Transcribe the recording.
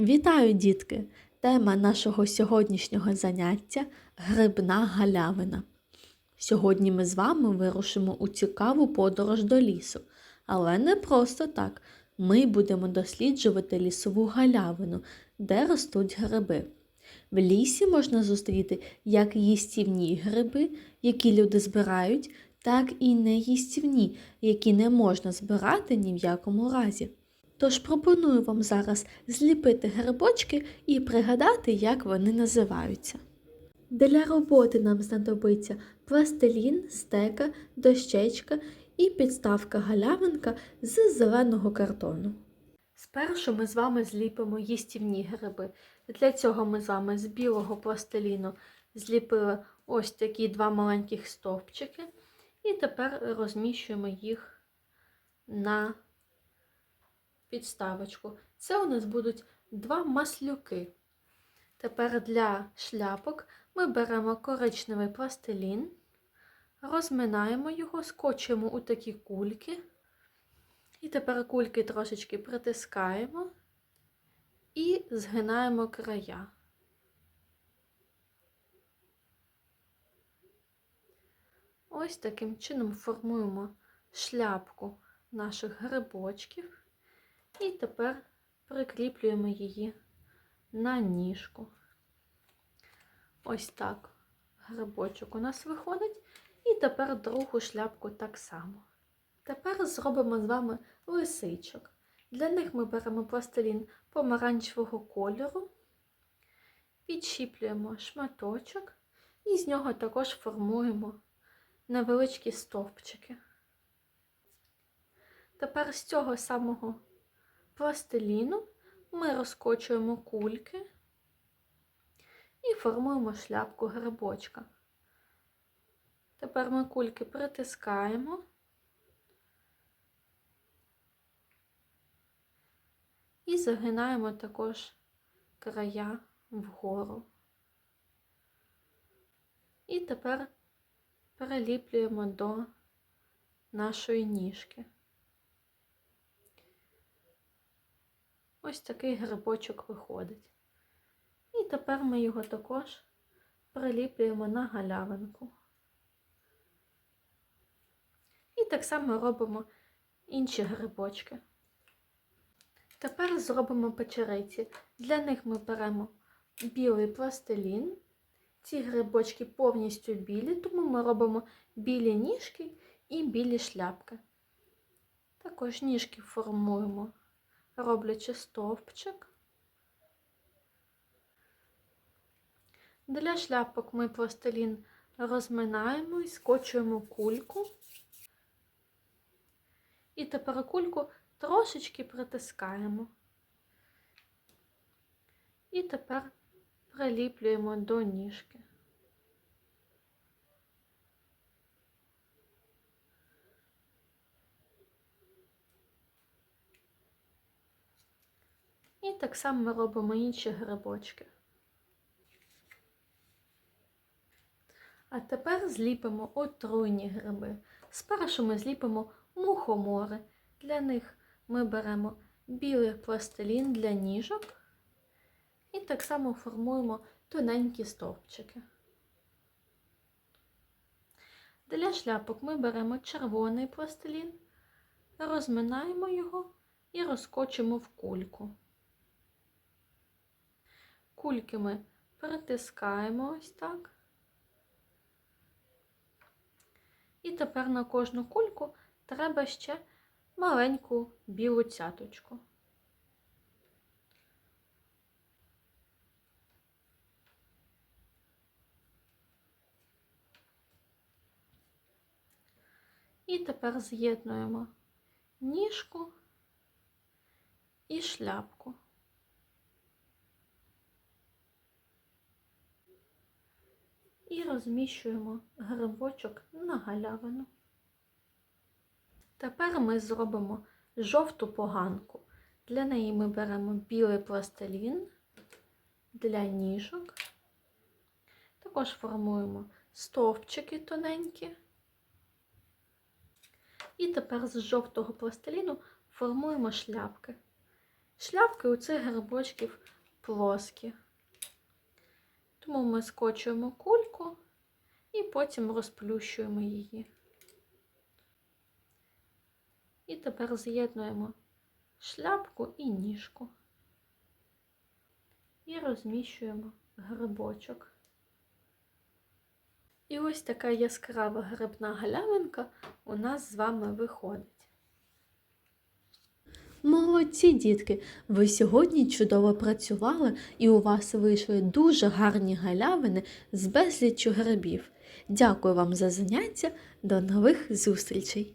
Вітаю, дітки! Тема нашого сьогоднішнього заняття грибна галявина. Сьогодні ми з вами вирушимо у цікаву подорож до лісу. Але не просто так. Ми будемо досліджувати лісову галявину, де ростуть гриби. В лісі можна зустріти як їстівні гриби, які люди збирають, так і неїстівні, які не можна збирати ні в якому разі. Тож пропоную вам зараз зліпити грибочки і пригадати, як вони називаються. Для роботи нам знадобиться пластилін, стека, дощечка і підставка галявинка з зеленого картону. Спершу ми з вами зліпимо їстівні гриби. Для цього ми з вами з білого пластиліну зліпили ось такі два маленьких стовпчики, і тепер розміщуємо їх на підставочку. Це у нас будуть два маслюки. Тепер для шляпок ми беремо коричневий пластилін, розминаємо його, скочуємо у такі кульки. І тепер кульки трошечки притискаємо і згинаємо края. Ось таким чином формуємо шляпку наших грибочків. І тепер прикріплюємо її на ніжку. Ось так грибочок у нас виходить. І тепер другу шляпку так само. Тепер зробимо з вами лисичок. Для них ми беремо пластилін помаранчевого кольору, підщіплюємо шматочок і з нього також формуємо невеличкі стовпчики. Тепер з цього самого пластиліну ми розкочуємо кульки і формуємо шляпку грибочка. Тепер ми кульки притискаємо і загинаємо також края вгору. І тепер переліплюємо до нашої ніжки. Ось такий грибочок виходить. І тепер ми його також приліплюємо на галявинку. І так само робимо інші грибочки. Тепер зробимо печериці. Для них ми беремо білий пластилін. Ці грибочки повністю білі, тому ми робимо білі ніжки і білі шляпки. Також ніжки формуємо роблячи стовпчик. Для шляпок ми пластилін розминаємо і скочуємо кульку. І тепер кульку трошечки притискаємо. І тепер приліплюємо до ніжки. І так само ми робимо інші грибочки. А тепер зліпимо отруйні гриби. Спершу ми зліпимо мухомори. Для них ми беремо білий пластилін для ніжок і так само формуємо тоненькі стовпчики. Для шляпок ми беремо червоний пластилін, розминаємо його і розкочимо в кульку. Кульки ми притискаємо ось так. І тепер на кожну кульку треба ще маленьку білу цяточку. І тепер з'єднуємо ніжку і шляпку. І розміщуємо грибочок на галявину. Тепер ми зробимо жовту поганку. Для неї ми беремо білий пластилін для ніжок. Також формуємо стовпчики тоненькі. І тепер з жовтого пластиліну формуємо шляпки. Шляпки у цих грибочків плоскі. Тому ми скочуємо кульку і потім розплющуємо її. І тепер з'єднуємо шляпку і ніжку. І розміщуємо грибочок. І ось така яскрава грибна галявинка у нас з вами виходить. Молодці, дітки! Ви сьогодні чудово працювали і у вас вийшли дуже гарні галявини з безліччю грибів. Дякую вам за заняття. До нових зустрічей!